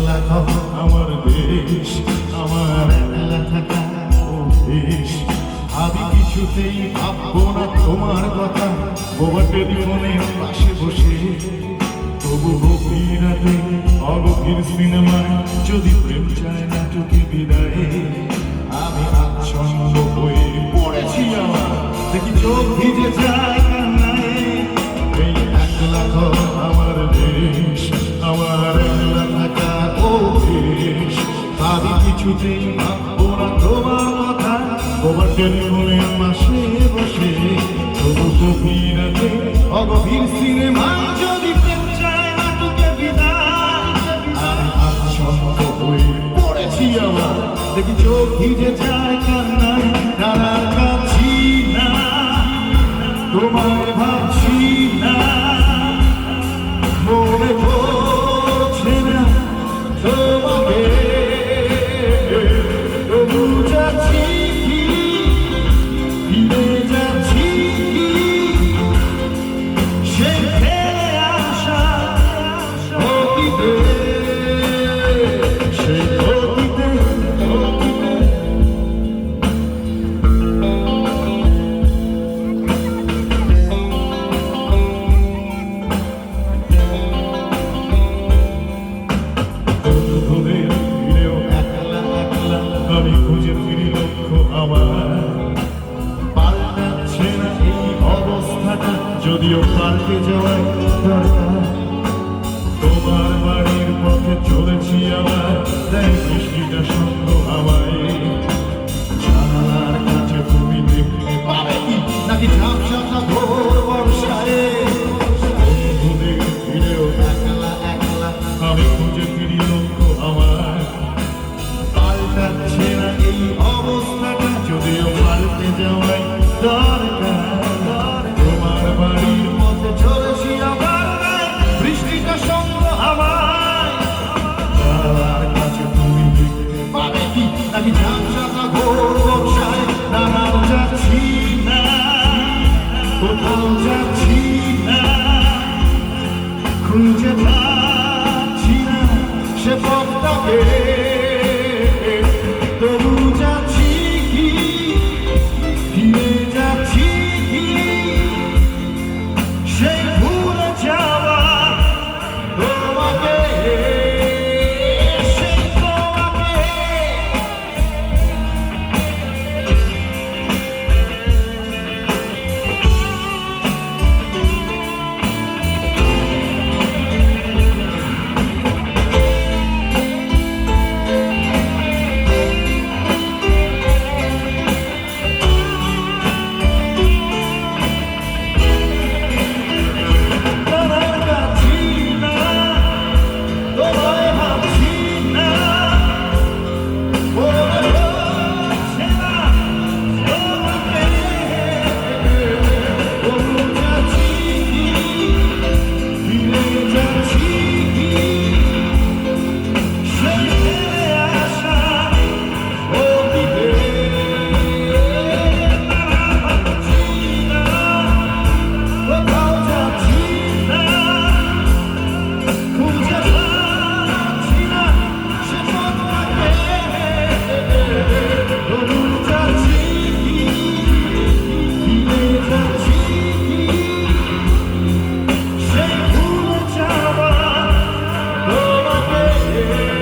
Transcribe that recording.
একলা ঘর আমার দেশ আমার একলা থাকা অভ্যেস আমি কিছুতেই ভাববো না তোমার কথা। বোবা টেলিফোনের পাশে বসে তবু গভীর রাতে অগভীর সিনেমায়। যদি প্রেম চায় নাটকে বিদায়ে আমি কিছুতেই ভাববো না তোমার কথা তোমার টেলিফোনের পাশে বসে তবু গভীর রাতে অগভীর সিনেমা যদি প্রেম চায়, নাটকে যদিও পাল্টে যাওয়ার দরকার। তোমার বাড়ির পথে চলেছি আবার দেয় বৃষ্টিটা সঙ্গ আমায় জানালার কাছে তুমি দেখতে পাবে। নাকি ঝাপসাটা ভোর বর্ষায় বন্ধুদের ফিরেও একলা একলা। আমি খুঁজে ফিরি লক্ষ্য আমার পাল্টাচ্ছে না এই অবস্থাটা যদিও পাল্টে যাওয়াই দরকার। ঝাপসাটা ঘোর বর্ষায় নানান যাচ্ছি না। কোথাও যাচ্ছি না। খুঁজে পাচ্ছি না। সে পথটাকে Yeah.